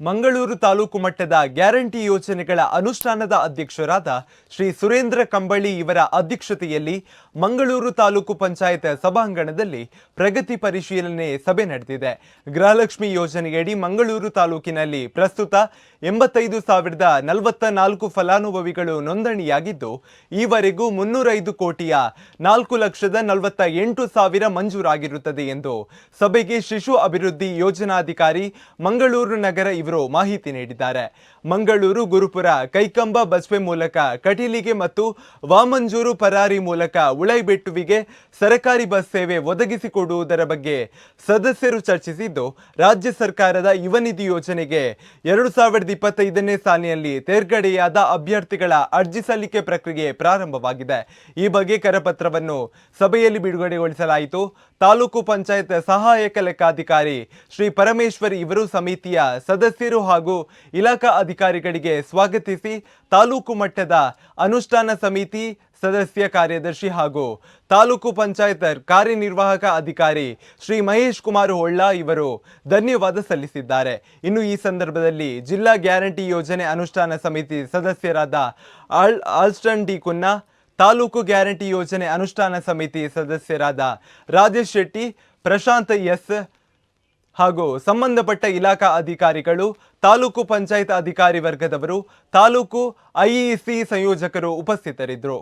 ಮಂಗಳೂರು ತಾಲೂಕು ಮಟ್ಟದ ಗ್ಯಾರಂಟಿ ಯೋಜನೆಗಳ ಅನುಷ್ಠಾನದ ಅಧ್ಯಕ್ಷರಾದ ಶ್ರೀ ಸುರೇಂದ್ರ ಕಂಬಳಿ ಇವರ ಅಧ್ಯಕ್ಷತೆಯಲ್ಲಿ ಮಂಗಳೂರು ತಾಲೂಕು ಪಂಚಾಯತ್ ಸಭಾಂಗಣದಲ್ಲಿ ಪ್ರಗತಿ ಪರಿಶೀಲನೆ ಸಭೆ ನಡೆದಿದೆ. ಗೃಹಲಕ್ಷ್ಮಿ ಯೋಜನೆಯಡಿ ಮಂಗಳೂರು ತಾಲೂಕಿನಲ್ಲಿ ಪ್ರಸ್ತುತ ಎಂಬತ್ತೈದು ಸಾವಿರದ ನಲವತ್ತ ನಾಲ್ಕು ಫಲಾನುಭವಿಗಳು ನೋಂದಣಿಯಾಗಿದ್ದು, ಈವರೆಗೂ ಮುನ್ನೂರೈದು ಕೋಟಿಯ ನಾಲ್ಕು ಲಕ್ಷದ ನಲವತ್ತ ಎಂಟು ಸಾವಿರ ಮಂಜೂರಾಗಿರುತ್ತದೆ ಎಂದು ಸಭೆಗೆ ಶಿಶು ಅಭಿವೃದ್ಧಿ ಯೋಜನಾಧಿಕಾರಿ ಮಂಗಳೂರು ನಗರ ಮಾಹಿತಿ ನೀಡಿದ್ದಾರೆ. ಮಂಗಳೂರು, ಗುರುಪುರ, ಕೈಕಂಬ ಬಸ್ವೆ ಮೂಲಕ, ಕಟೀಲಿಗೆ ಮತ್ತು ವಾಮಂಜೂರು ಪರಾರಿ ಮೂಲಕ ಉಳೈಬೆಟ್ಟುವಿಗೆ ಸರಕಾರಿ ಬಸ್ ಸೇವೆ ಒದಗಿಸಿಕೊಡುವುದರ ಬಗ್ಗೆ ಸದಸ್ಯರು ಚರ್ಚಿಸಿದ್ದು, ರಾಜ್ಯ ಸರ್ಕಾರದ ಯುವ ನಿಧಿ ಯೋಜನೆಗೆ ಎರಡು ಸಾವಿರದ ಇಪ್ಪತ್ತೈದನೇ ಸಾಲಿನಲ್ಲಿ ತೇರ್ಗಡೆಯಾದ ಅಭ್ಯರ್ಥಿಗಳ ಅರ್ಜಿ ಸಲ್ಲಿಕೆ ಪ್ರಕ್ರಿಯೆ ಪ್ರಾರಂಭವಾಗಿದೆ. ಈ ಬಗ್ಗೆ ಕರಪತ್ರವನ್ನು ಸಭೆಯಲ್ಲಿ ಬಿಡುಗಡೆಗೊಳಿಸಲಾಯಿತು. ತಾಲೂಕು ಪಂಚಾಯತ್ ಸಹಾಯಕ ಲೆಕ್ಕಾಧಿಕಾರಿ ಶ್ರೀ ಪರಮೇಶ್ವರ್ ಇವರು ಸಮಿತಿಯ ಸದಸ್ಯರು ಹಾಗೂ ಇಲಾಖಾ ಅಧಿಕಾರಿಗಳಿಗೆ ಸ್ವಾಗತಿಸಿ ತಾಲೂಕು ಮಟ್ಟದ ಅನುಷ್ಠಾನ ಸಮಿತಿ ಸದಸ್ಯ ಕಾರ್ಯದರ್ಶಿ ಹಾಗೂ ತಾಲೂಕು ಪಂಚಾಯತ್ ಕಾರ್ಯನಿರ್ವಾಹಕ ಅಧಿಕಾರಿ ಶ್ರೀ ಮಹೇಶ್ ಕುಮಾರ್ ಹೊಳ್ಳ ಇವರು ಧನ್ಯವಾದ ಸಲ್ಲಿಸಿದ್ದಾರೆ. ಇನ್ನು ಈ ಸಂದರ್ಭದಲ್ಲಿ ಜಿಲ್ಲಾ ಗ್ಯಾರಂಟಿ ಯೋಜನೆ ಅನುಷ್ಠಾನ ಸಮಿತಿ ಸದಸ್ಯರಾದ ಆಲ್ ಆಲ್ಸ್ಟನ್ ಡಿ ಕುನ್ನಾ, ತಾಲೂಕು ಗ್ಯಾರಂಟಿ ಯೋಜನೆ ಅನುಷ್ಠಾನ ಸಮಿತಿ ಸದಸ್ಯರಾದ ರಾಜೇಶ್ ಶೆಟ್ಟಿ, ಪ್ರಶಾಂತ್ ಎಸ್ ಹಾಗೂ ಸಂಬಂಧಪಟ್ಟ ಇಲಾಖಾ ಅಧಿಕಾರಿಗಳು ತಾಲೂಕು ಪಂಚಾಯತ್ ಅಧಿಕಾರಿ ವರ್ಗದವರು ತಾಲೂಕು ಐಇಸಿ ಸಂಯೋಜಕರು ಉಪಸ್ಥಿತರಿದ್ದರು.